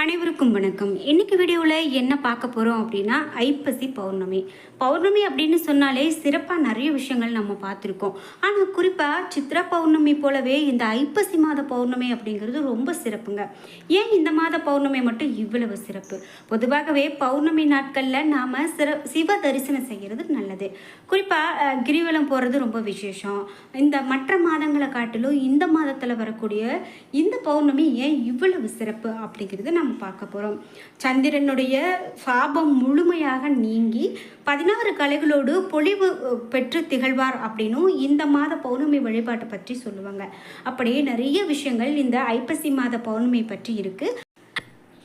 அனைவருக்கும் வணக்கம். இன்றைக்கி வீடியோவில் என்ன பார்க்க போகிறோம் அப்படின்னா ஐப்பசி பௌர்ணமி. பௌர்ணமி அப்படின்னு சொன்னாலே சிறப்பாக நிறைய விஷயங்கள் நம்ம பார்த்துருக்கோம். ஆனால் குறிப்பாக சித்ரா பௌர்ணமி போலவே இந்த ஐப்பசி மாத பௌர்ணமி அப்படிங்கிறது ரொம்ப சிறப்புங்க. ஏன் இந்த மாத பௌர்ணமி மட்டும் இவ்வளவு சிறப்பு? பொதுவாகவே பௌர்ணமி நாட்களில் நாம் சிற சிவ தரிசனம் செய்கிறது நல்லது. குறிப்பாக கிரிவலம் போகிறது ரொம்ப விசேஷம். இந்த மற்ற மாதங்களை காட்டிலும் இந்த மாதத்தில் வரக்கூடிய இந்த பௌர்ணமி ஏன் இவ்வளவு சிறப்பு அப்படிங்கிறது நம்ம பார்க்க போகிறோம் சந்திரனுடைய சாபம் முழுமையாக நீங்கி பதினாறு கலைகளோடு பொழிவு பெற்று திகழ்வார் அப்படின்னும் இந்த மாத பௌர்ணமி வழிபாட்டை பற்றி சொல்லுவாங்க. அப்படியே நிறைய விஷயங்கள் இந்த ஐப்பசி மாத பௌர்ணமி பற்றி இருக்குது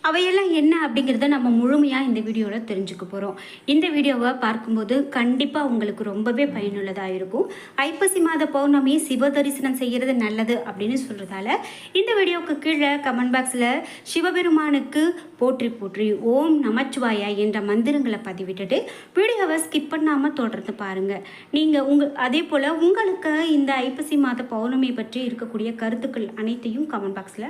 அவையெல்லாம் என்ன அப்படிங்கிறத நம்ம முழுமையாக இந்த வீடியோவில் தெரிஞ்சுக்க போகிறோம் இந்த வீடியோவை பார்க்கும்போது கண்டிப்பாக உங்களுக்கு ரொம்பவே பயனுள்ளதாக இருக்கும். ஐப்பசி மாத பௌர்ணமி சிவ தரிசனம் செய்கிறது நல்லது அப்படின்னு சொல்கிறதால இந்த வீடியோவுக்கு கீழே கமெண்ட் பாக்ஸில் சிவபெருமானுக்கு போற்றி போற்றி ஓம் நமச்சிவாயா என்ற மந்திரங்களை பதிவிட்டுட்டு வீடியோவை ஸ்கிப் பண்ணாமல் தொடர்ந்து பாருங்கள் நீங்கள் உங்கள் அதே போல் உங்களுக்கு இந்த ஐப்பசி மாத பௌர்ணமி பற்றி இருக்கக்கூடிய கருத்துக்கள் அனைத்தையும் கமெண்ட் பாக்ஸில்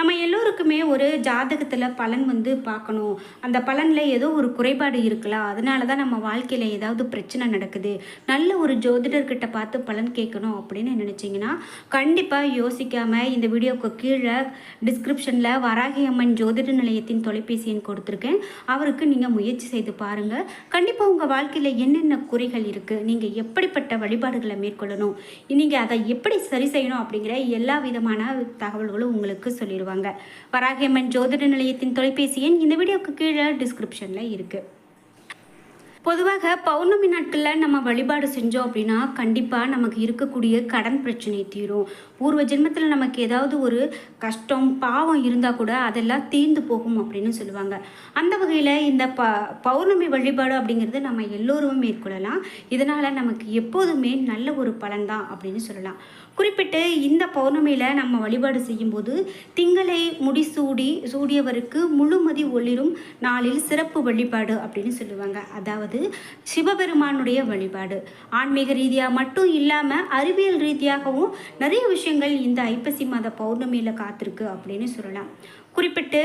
நம்ம எல்லோருக்குமே ஒரு ஜாதகத்தில் பலன் வந்து பார்க்கணும். அந்த பலனில் ஏதோ ஒரு குறைபாடு இருக்கலாம். அதனால தான் நம்ம வாழ்க்கையில் ஏதாவது பிரச்சனை நடக்குது. நல்ல ஒரு ஜோதிடர்கிட்ட பார்த்து பலன் கேட்கணும் அப்படின்னு நினச்சிங்கன்னா கண்டிப்பாக யோசிக்காமல் இந்த வீடியோவுக்கு கீழே டிஸ்கிரிப்ஷனில் வராகி அம்மன் ஜோதிட நிலையத்தின் தொலைபேசி எண் கொடுத்துருக்கேன். அவருக்கு நீங்கள் முயற்சி செய்து பாருங்கள் கண்டிப்பாக உங்கள் வாழ்க்கையில் என்னென்ன குறைகள் இருக்குது நீங்கள் எப்படிப்பட்ட வழிபாடுகளை மேற்கொள்ளணும்? நீங்கள் அதை எப்படி சரி செய்யணும் அப்படிங்கிற எல்லா விதமான தகவல்களும் உங்களுக்கு சொல்லிடுவாங்க. வராகியம்மன் ஜோதிட நிலையத்தின் தொலைபேசி எண் இந்த வீடியோக்கு கீழே டிஸ்கிரிப்ஷனில் இருக்குது பொதுவாக பௌர்ணமி நாட்களில் நம்ம வழிபாடு செஞ்சோம் அப்படின்னா கண்டிப்பாக நமக்கு இருக்கக்கூடிய கடன் பிரச்சனை தீரும். பூர்வ ஜென்மத்தில் நமக்கு ஏதாவது ஒரு கஷ்டம் பாவம் இருந்தால் கூட அதெல்லாம் தீர்ந்து போகும் அப்படின்னு சொல்லுவாங்க. அந்த வகையில் இந்த ப பௌர்ணமி வழிபாடு அப்படிங்கிறது நம்ம எல்லோரும் மேற்கொள்ளலாம். இதனால் நமக்கு எப்போதுமே நல்ல ஒரு பலன் தான் அப்படின்னு சொல்லலாம். குறிப்பிட்டு இந்த பௌர்ணமியில் நம்ம வழிபாடு செய்யும்போது திங்களை முடிசூடி சூடியவருக்கு முழுமதி ஒளிரும் நாளில் சிறப்பு வழிபாடு அப்படின்னு சொல்லுவாங்க. அதாவது சிவபெருமானுடைய வழிபாடு. ஆன்மீக ரீதியாக மட்டும் இல்லாமல் அறிவியல் ரீதியாகவும் நிறைய விஷயம் விஷயங்கள் இந்த ஐப்பசி மாத பௌர்ணமியில் காத்திருக்கு அப்படின்னு சொல்லலாம். குறிப்பிட்டு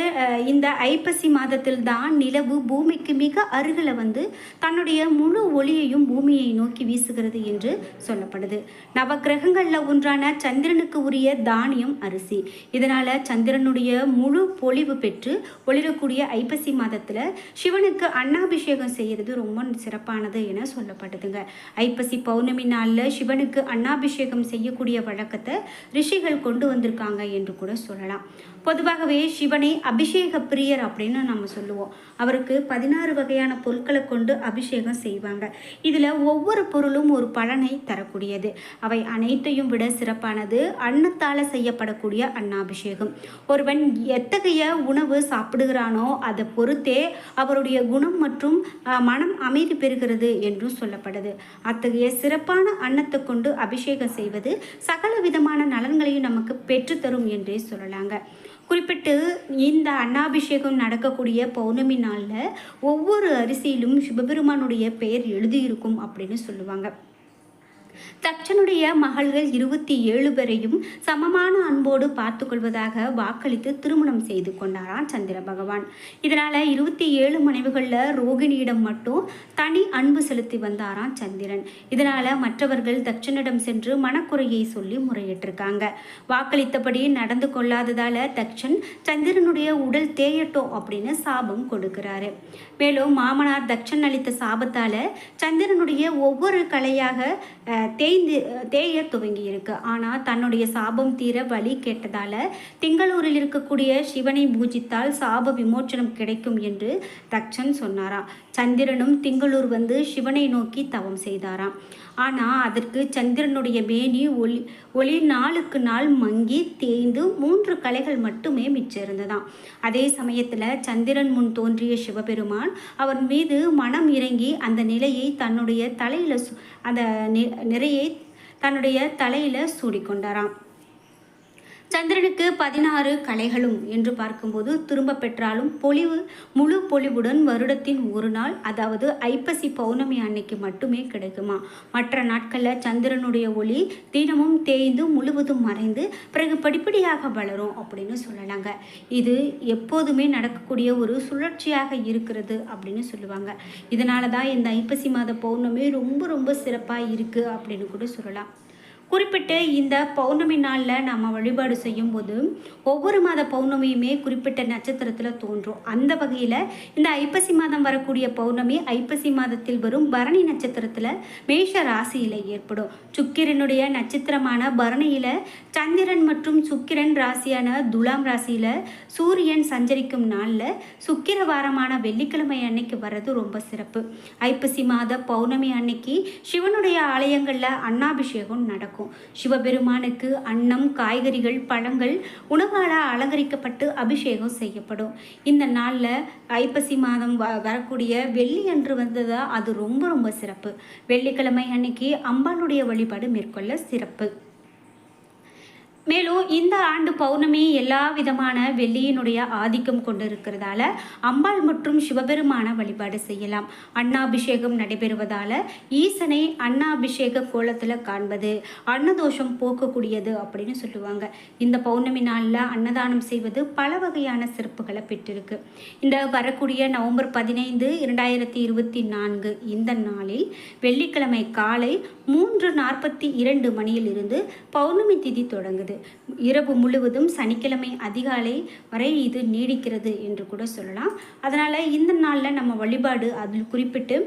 இந்த ஐப்பசி மாதத்தில் தான் நிலவு பூமிக்கு மிக அருகில் வந்து தன்னுடைய முழு ஒளியையும் பூமியை நோக்கி வீசுகிறது என்று சொல்லப்படுது. நவக்கிரகங்களில் ஒன்றான சந்திரனுக்கு உரிய தானியம் அரிசி. இதனால் சந்திரனுடைய முழு பொலிவு பெற்று ஒளிரக்கூடிய ஐப்பசி மாதத்தில் சிவனுக்கு அன்னாபிஷேகம் செய்கிறது ரொம்ப சிறப்பானது என சொல்லப்படுதுங்க ஐப்பசி பௌர்ணமி நாளில் சிவனுக்கு அன்னாபிஷேகம் செய்யக்கூடிய வழக்கத்தை ரிஷிகள் கொண்டு வந்திருக்காங்க என்று கூட சொல்லலாம். பொதுவாகவே சிவனை அபிஷேக பிரியர் அப்படின்னு நம்ம சொல்லுவோம். அவருக்கு பதினாறு வகையான பொருட்களை கொண்டு அபிஷேகம் செய்வாங்க. இதில் ஒவ்வொரு பொருளும் ஒரு பலனை தரக்கூடியது. அவை அனைத்தையும் விட சிறப்பானது அன்னத்தால் செய்யப்படக்கூடிய அன்னாபிஷேகம். ஒருவன் எத்தகைய உணவு சாப்பிடுகிறானோ அதை பொறுத்தே அவருடைய குணம் மற்றும் மனம் அமைதி பெறுகிறது என்றும் சொல்லப்படுது. அத்தகைய சிறப்பான அன்னத்தை கொண்டு அபிஷேகம் செய்வது சகல விதமான நலன்களையும் நமக்கு பெற்றுத்தரும் என்றே சொல்லலாங்க. குறிப்பிட்டு இந்த அன்னாபிஷேகம் நடக்கக்கூடிய பௌர்ணமி நாளில் ஒவ்வொரு அரிசியிலும் சிவபெருமானுடைய பெயர் எழுதியிருக்கும் அப்படின்னு சொல்லுவாங்க. தச்சனுடைய மகள்கள் இருபத்தி ஏழு பேரையும் சமமான அன்போடு பார்த்து கொள்வதாக வாக்களித்து திருமணம் செய்து கொண்டாராம் சந்திர பகவான். இதனால் இருபத்தி ஏழு மனைவிகளில் ரோகிணியிடம் மட்டும் தனி அன்பு செலுத்தி வந்தாராம் சந்திரன். இதனால் மற்றவர்கள் தச்சனிடம் சென்று மனக்குறையை சொல்லி முறையிட்டிருக்காங்க. வாக்களித்தபடி நடந்து கொள்ளாததால் தக்ஷன் சந்திரனுடைய உடல் தேயட்டும் அப்படின்னு சாபம் கொடுக்கிறாரு. மேலும் மாமனார் தக்ஷன் அளித்த சாபத்தால் சந்திரனுடைய ஒவ்வொரு கலையாக தேய்ந்து தேய துவங்கி இருக்கு ஆனால் தன்னுடைய சாபம் தீர வழி கேட்டதால திங்களூரில் இருக்கக்கூடிய சிவனை பூஜித்தால் சாப விமோச்சனம் கிடைக்கும் என்று தக்ஷன் சொன்னாராம். சந்திரனும் திங்களூர் வந்து சிவனை நோக்கி தவம் செய்தாராம். ஆனால் அதற்கு சந்திரனுடைய மேனி ஒளி ஒளி நாளுக்கு நாள் மங்கி தேய்ந்து மூன்று கலைகள் மட்டுமே மிச்சம் இருந்ததாம் அதே சமயத்தில் சந்திரன் முன் தோன்றிய சிவபெருமான் அவர் மீது மனம் இறங்கி அந்த நிலையை தன்னுடைய தலையில் சு- அந்த நிறையை தன்னுடைய தலையில் சூடிக்கொண்டாராம். சந்திரனுக்கு பதினாறு கலைகளும் என்று பார்க்கும்போது திரும்ப பெற்றாலும் பொலிவு முழு பொலிவுடன் வருடத்தின் ஒரு நாள் அதாவது ஐப்பசி பௌர்ணமி அன்னைக்கு மட்டுமே கிடைக்குமா? மற்ற நாட்களில் சந்திரனுடைய ஒளி தினமும் தேய்ந்து முழுவதும் மறைந்து பிறகு படிப்படியாக வளரும் அப்படின்னு சொல்லலாங்க. இது எப்போதுமே நடக்கக்கூடிய ஒரு சுழற்சியாக இருக்கிறது அப்படின்னு சொல்லுவாங்க. இதனால தான் இந்த ஐப்பசி மாத பௌர்ணமி ரொம்ப ரொம்ப சிறப்பாக இருக்குது அப்படின்னு கூட சொல்லலாம். குறிப்பிட்டு இந்த பௌர்ணமி நாளில் நம்ம வழிபாடு செய்யும்போது ஒவ்வொரு மாத பௌர்ணமியுமே குறிப்பிட்ட நட்சத்திரத்தில் தோன்றும். அந்த வகையில் இந்த ஐப்பசி மாதம் வரக்கூடிய பௌர்ணமி ஐப்பசி மாதத்தில் வரும் பரணி நட்சத்திரத்தில் மேஷ ராசியில் ஏற்படும். சுக்கிரனுடைய நட்சத்திரமான பரணியில் சந்திரன் மற்றும் சுக்கிரன் ராசியான துலாம் ராசியில் சூரியன் சஞ்சரிக்கும் நாளில் சுக்கிர வாரமான வெள்ளிக்கிழமை அன்னைக்கு வர்றது ரொம்ப சிறப்பு. ஐப்பசி மாத பௌர்ணமி அன்னைக்கு சிவனுடைய ஆலயங்களில் அன்னாபிஷேகம் நடக்கும். சிவபெருமானுக்கு அன்னம் காய்கறிகள் பழங்கள் உணவால் அலங்கரிக்கப்பட்டு அபிஷேகம் செய்யப்படும். இந்த நாளில் ஐப்பசி மாதம் வ வரக்கூடிய வெள்ளி அன்று வந்ததா அது ரொம்ப ரொம்ப சிறப்பு. வெள்ளிக்கிழமை அன்னைக்கு அம்பாளுடைய வழிபாடு மேற்கொள்ள சிறப்பு. மேலும் இந்த ஆண்டு பௌர்ணமி எல்லா விதமான வெள்ளியினுடைய ஆதிக்கம் கொண்டிருக்கிறதால அம்பாள் மற்றும் சிவபெருமான வழிபாடு செய்யலாம். அன்னாபிஷேகம் நடைபெறுவதால ஈசனை அன்னாபிஷேக கோலத்தில் காண்பது அன்னதோஷம் போக்கக்கூடியது அப்படின்னு சொல்லுவாங்க. இந்த பௌர்ணமி நாளில் அன்னதானம் செய்வது பல வகையான சிறப்புகளை பெற்றிருக்கு. இந்த வரக்கூடிய நவம்பர் பதினைந்து இரண்டாயிரத்தி இருபத்தி நான்கு இந்த நாளில் வெள்ளிக்கிழமை காலை மூன்று நாற்பத்தி இரண்டு மணியிலிருந்து பௌர்ணமி திதி தொடங்குது. இரவு முழுவதும் சனிக்கிழமை அதிகாலை வரை இது நீடிக்கிறது என்று கூட சொல்லலாம். அதனால் இந்த நாளில் நம்ம வழிபாடு அதில் குறிப்பிட்டு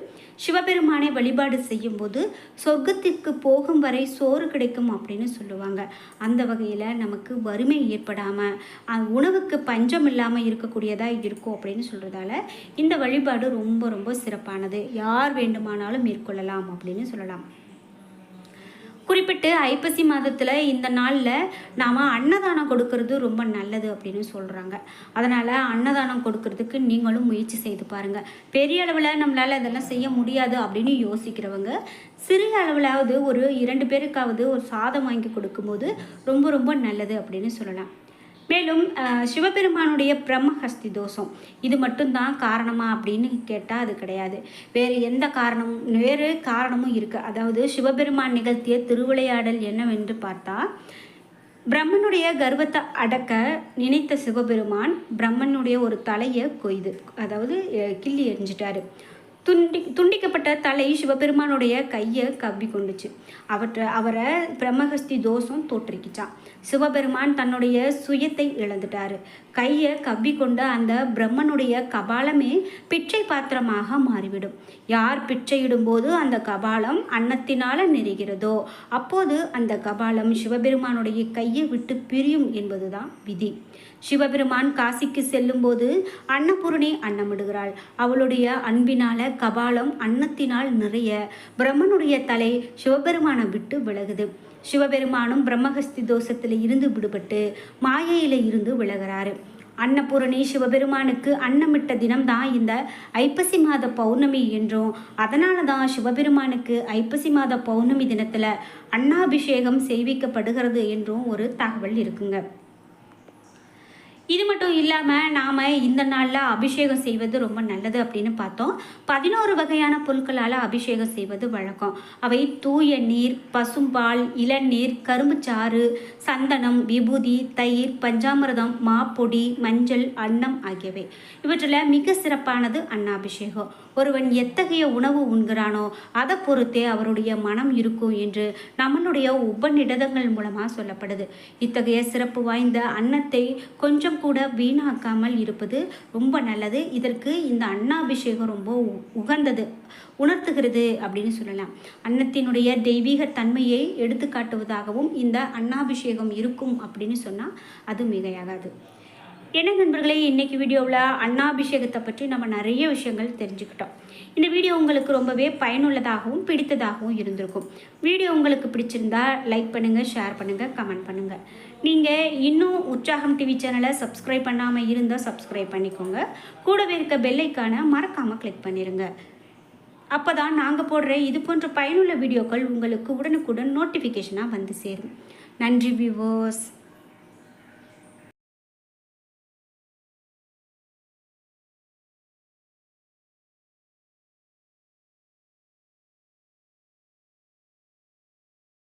சிவபெருமானை வழிபாடு செய்யும்போது சொர்க்கத்திற்கு போகும் வரை சோறு கிடைக்கும் அப்படின்னு சொல்லுவாங்க. அந்த வகையில் நமக்கு வறுமை ஏற்படாமல் உணவுக்கு பஞ்சம் இல்லாமல் இருக்கக்கூடியதாக இருக்கும் அப்படின்னு சொல்கிறதால இந்த வழிபாடு ரொம்ப ரொம்ப சிறப்பானது. யார் வேண்டுமானாலும் மேற்கொள்ளலாம் அப்படின்னு சொல்லலாம். குறிப்பிட்டு ஐப்பசி மாதத்தில் இந்த நாளில் நாம் அன்னதானம் கொடுக்கறது ரொம்ப நல்லது அப்படின்னு சொல்கிறாங்க அதனால் அன்னதானம் கொடுக்கறதுக்கு நீங்களும் முயற்சி செய்து பாருங்கள் பெரிய அளவில் நம்மளால் இதெல்லாம் செய்ய முடியாது அப்படின்னு யோசிக்கிறவங்க சிறிய அளவிலாவது ஒரு இரண்டு பேருக்காவது ஒரு சாதம் வாங்கி கொடுக்கும்போது ரொம்ப ரொம்ப நல்லது அப்படின்னு சொல்லலாம். மேலும் சிவபெருமானுடைய பிரம்மஹஸ்தி தோஷம். இது மட்டும்தான் காரணமா அப்படின்னு கேட்டால் அது கிடையாது. வேறு எந்த காரணமும் வேறு காரணமும் இருக்குது அதாவது சிவபெருமான் நிகழ்த்திய திருவிளையாடல் என்னவென்று பார்த்தா பிரம்மனுடைய கர்வத்தை அடக்க நினைத்த சிவபெருமான் பிரம்மனுடைய ஒரு தலையை கொய்து அதாவது கிள்ளி எரிஞ்சிட்டாரு துண்டி துண்டிக்கப்பட்ட தலை சிவபெருமானுடைய கையை கவ்வி கொண்டுச்சு. அவற்றை அவரை பிரம்மஹஸ்தி தோஷம் தோற்றுக்கிச்சான் சிவபெருமான் தன்னுடைய சுயத்தை இழந்துட்டாரு. கையை கவ்வி கொண்ட அந்த பிரம்மனுடைய கபாலமே பிச்சை பாத்திரமாக மாறிவிடும். யார் பிச்சையிடும்போது அந்த கபாலம் அன்னத்தினால நெறிகிறதோ அப்போது அந்த கபாலம் சிவபெருமானுடைய கையை விட்டு பிரியும் என்பதுதான் விதி. சிவபெருமான் காசிக்கு செல்லும்போது அன்னபூரணி அன்னமிடுகிறாள். அவளுடைய அன்பினால கபாலம் அன்னத்தினால் நிறைய பிரம்மனுடைய தலை சிவபெருமானை விட்டு விலகுது. சிவபெருமானும் பிரம்மஹஸ்தி தோஷத்தில் இருந்து விடுபட்டு மாயையில் இருந்து விலகிறாரு. அன்னபூரணி சிவபெருமானுக்கு அன்னமிட்ட தினம்தான் இந்த ஐப்பசி மாத பௌர்ணமி என்றும் அதனால தான் சிவபெருமானுக்கு ஐப்பசி மாத பௌர்ணமி தினத்தில் அன்னாபிஷேகம் செய்விக்கப்படுகிறது என்றும் ஒரு தகவல் இருக்குங்க. இது மட்டும் இல்லாமல் நாம் இந்த நாளில் அபிஷேகம் செய்வது ரொம்ப நல்லது அப்படின்னு பார்த்தோம். பதினோரு வகையான பொருட்களால் அபிஷேகம் செய்வது வழக்கம். அவை தூய நீர் பசும்பால் இளநீர் கரும்புச்சாறு சந்தனம் விபூதி தயிர் பஞ்சாமிரதம் மாப்பொடி மஞ்சள் அன்னம் ஆகியவை. இவற்றில் மிக சிறப்பானது அன்னாபிஷேகம். ஒருவன் எத்தகைய உணவு உண்கிறானோ அதை பொறுத்தே அவருடைய மனம் இருக்கும் என்று நம்மளுடைய உபநிடதங்கள் மூலமாக சொல்லப்படுது. இத்தகைய சிறப்பு வாய்ந்த அன்னத்தை கொஞ்சம் கூட வீணாக்காமல் இருப்பது ரொம்ப நல்லது. இதற்கு இந்த அன்னாபிஷேகம் ரொம்ப உகந்தது. உணர்த்துகிறது அப்படின்னு சொல்லலாம். அன்னத்தினுடைய தெய்வீக தன்மையை எடுத்துக்காட்டுவதாகவும் இந்த அன்னாபிஷேகம் இருக்கும் அப்படின்னு சொன்னால் அது மிகையாகாது. என்ன நண்பர்களே இன்றைக்கி வீடியோவில் அண்ணாபிஷேகத்தை பற்றி நம்ம நிறைய விஷயங்கள் தெரிஞ்சுக்கிட்டோம். இந்த வீடியோ உங்களுக்கு ரொம்பவே பயனுள்ளதாகவும் பிடித்ததாகவும் இருந்திருக்கும். வீடியோ உங்களுக்கு பிடிச்சிருந்தா லைக் பண்ணுங்கள் ஷேர் பண்ணுங்கள் கமெண்ட் பண்ணுங்கள் நீங்கள் இன்னும் உற்சாகம் டிவி சேனலை சப்ஸ்கிரைப் பண்ணாமல் இருந்தால் சப்ஸ்கிரைப் பண்ணிக்கோங்க. கூடவே இருக்க பெல்லைக்கான மறக்காமல் கிளிக் பண்ணிடுங்க அப்போ தான் நாங்கள் போடுற இது போன்ற பயனுள்ள வீடியோக்கள் உங்களுக்கு உடனுக்குடன் நோட்டிஃபிகேஷனாக வந்து சேரும். நன்றி வியூவர்ஸ்